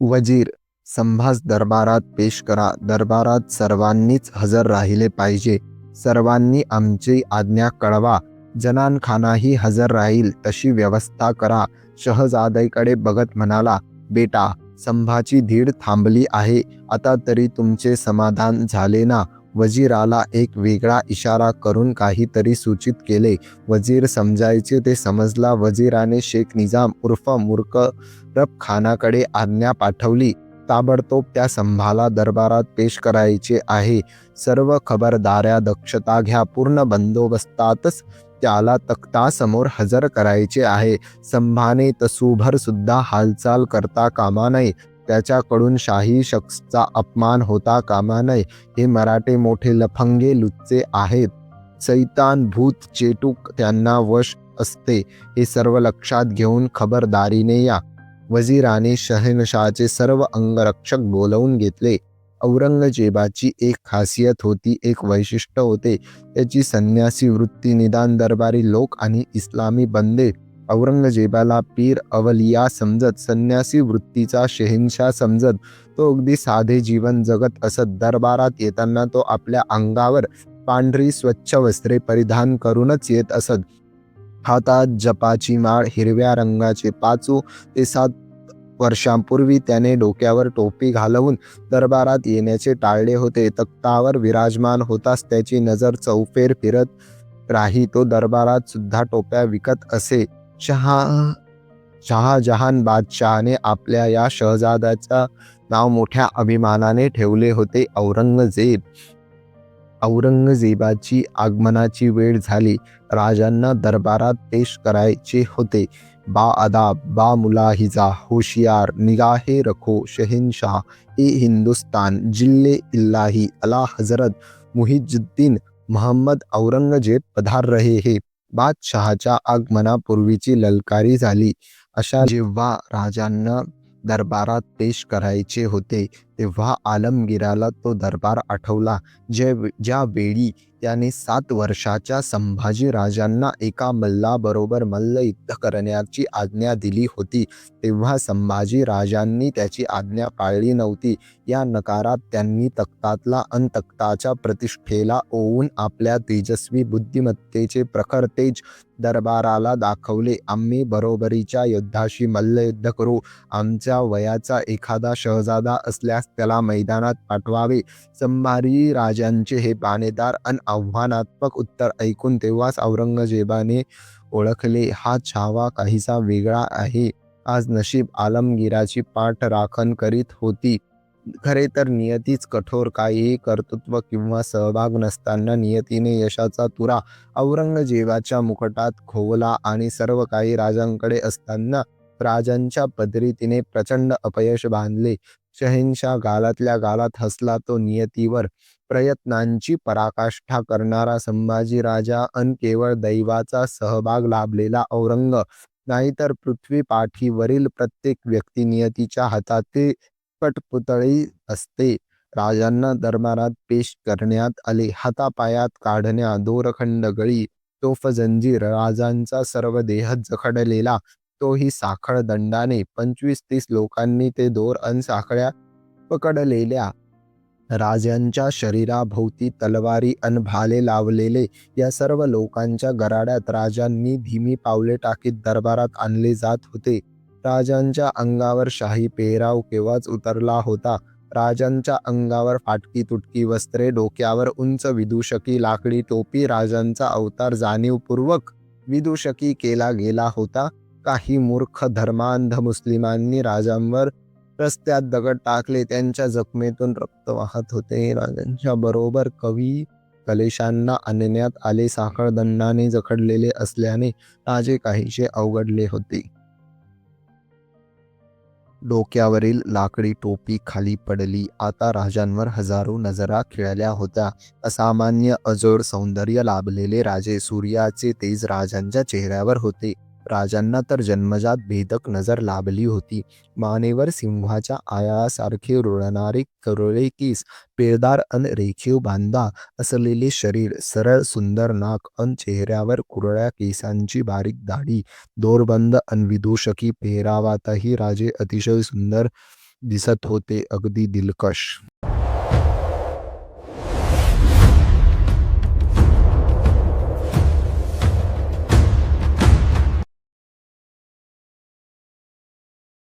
वजीर संभास दरबारात पेश करा. दरबारात सर्वांनीच हजर राहिले पाहिजे. सर्वांनी आमची आज्ञा कळवा. जनानखानाही हजर राहील तशी व्यवस्था करा. शहजादैकडे बघत म्हणाला बेटा संभाची धीड थांबली आहे. आता तरी तुमचे समाधान झाले ना? वजीराला एक वेगळा इशारा करून काहीतरी सूचित केले. वजीर समजायचे ते समजला. वजीराने शेख निजाम उर्फ मुर्करब खानाकडे आज्ञा पाठवली. ताबडतोब त्या संभाला दरबारात पेश करायचे आहे. सर्व खबरदाऱ्या दक्षता घ्या पूर्ण बंदोबस्तातच त्याला तख्तासमोर हजर करायचे आहे. संभाने तसूभर सुद्धा हालचाल करता कामा नये. त्याच्याकडून शाही शख्सचा अपमान होता कामा नये. हे मराठे मोठे लफंगे लुच्चे आहेत. सैतान भूत चेटूक त्यांना वश असते. हे सर्व लक्षात घेऊन खबरदारीने या. वजीराने शहनशाहचे सर्व अंगरक्षक बोलवून घेतले. औरंगजेबाची एक खासियत होती एक वैशिष्ट्य होते. त्याची संन्यासी वृत्ती निदान दरबारी लोक आणि इस्लामी बंदे औरंगजेबाला पीर अवलिया समजत संन्यासी वृत्तीचा शहेनशाह समजत तो अगदी साधे जीवन जगत असत. दरबारात येताना तो आपल्या अंगावर पांढरी स्वच्छ वस्त्रे परिधान करूनच येत असत. हातात जपाची माळ हिरव्या रंगाचे पाचू ते सात वर्षांपूर्वी त्याने डोक्यावर टोपी घालवून दरबारात येण्याचे टाळले होते. तख्तावर विराजमान होताच त्याची नजर चौफेर फिरत राही तो दरबारात सुद्धा टोप्या विकत असे शहा शहाजहान बादशहाने आपल्या या शहजाद्याचा नाव मोठ्या अभिमानाने ठेवले होते औरंगजेब. औरंगजेबाची आगमनाची वेळ झाली. राजांना दरबारात पेश करायचे होते. बा अदाब बा मुलाहिजा होशियार निगाहे रखो शहनशाह ए हिंदुस्तान जिल्ले इल्लाही अला हजरत मुहिजुद्दीन मोहम्मद औरंगजेब पधार रहे हे. बादशहाच्या आगमनापूर्वीची ललकारी झाली. अशा जेव्हा राजांना दरबारात पेश करायचे होते तेव्हा आलमगिराला तो दरबार आठवला जे ज्यावेळी त्याने सात वर्षाच्या संभाजी राजांना एका मल्लाबरोबर मल्ल युद्ध करण्याची आज्ञा दिली होती तेव्हा संभाजी राजांनी त्याची आज्ञा पाळली नव्हती. या नकारात त्यांनी तख्तातला अन तख्ताच्या प्रतिष्ठेला ओवून आपल्या तेजस्वी बुद्धिमत्तेचे प्रखर तेज दरबाराला दाखवले. आम्ही बरोबरीच्या युद्धाशी मल्लयुद्ध करू. आमच्या वयाचा एखादा शहजादा असल्यास त्याला मैदानात पाठवावे. संभाजी राजांचे हे बानेदार अन आव्हानात्मक उत्तर ऐकून तेव्हाच औरंगजेबाने ओळखले हा छावा काहीसा वेगळा आहे. आज नशीब आलमगिराची पाठ राखण करीत होती. खरे तर नियतीच कठोर काहीही कर्तृत्व किंवा सहभाग नसताना नियतीने यशाचा तुरा औरंगजेबाच्या मुकटात खोवला आणि सर्व काही राजांकडे असताना राजांच्या पदरी तिने प्रचंड अपयश बांधले. शहेनशाह गालातल्या गालात हसला तो नियतीवर. प्रयत्नांची पराकाष्ठा करणारा संभाजी राजा अन केवळ दैवाचा सहभाग लाभलेला औरंग. नाहीतर पृथ्वी पाठीवरील प्रत्येक व्यक्ती नियतीच्या हातातील कटपुतळी असते. राजांना दरबारात पेश करण्यात आले. हातापायात काढण्या दोरखंड गळी तोफजंजीर राजांचा सर्व देह जखडलेला. तोही साखळ दंडाने पंचवीस तीस लोकांनी ते दोर अन साखळ्या पकडलेल्या. राजांच्या शरीराभोवती तलवारी अन भाले लावलेले या सर्व लोकांच्या गराड्यात राजांनी धीमी पावले टाकीत दरबारात आणले जात होते. राजांच्या अंगावर शाही पेहराव केव्हाच उतरला होता? राजांच्या अंगावर फाटकी तुटकी वस्त्रे डोक्यावर उंच विदूषकी लाकडी टोपी राजांचा अवतार जाणीवपूर्वक विदूषकी केला गेला होता? काही मूर्ख धर्मांध मुस्लिमांनी राजांवर रस्त्यात दगड टाकले. त्यांच्या जखमेतून रक्त वाहत होते. राजांच्या बरोबर कवी कलेशांना आणण्यात आले. साखळदंडाने जखडलेले असल्याने राजे काहीसे अवघडले होते. डोक्यावरील लाकडी टोपी खाली पडली. आता राजांवर हजारो नजरा खिळल्या होत्या. असामान्य अजोड सौंदर्य लाभलेले राजे सूर्याचे तेज राजांच्या चेहऱ्यावर होते. राजांना तर जन्मजात भेदक नजर लाभली होती. मानेवर सिंहाच्या आयासारखे रुळणारे करोळे केस पेरदार अन रेखीव बांधा असलेले शरीर सरळ सुंदर नाक अन चेहऱ्यावर कुरळ्या केसांची बारीक दाढी दोरबंद अन विदूषकी पेहरावातही राजे अतिशय सुंदर दिसत होते अगदी दिलकश.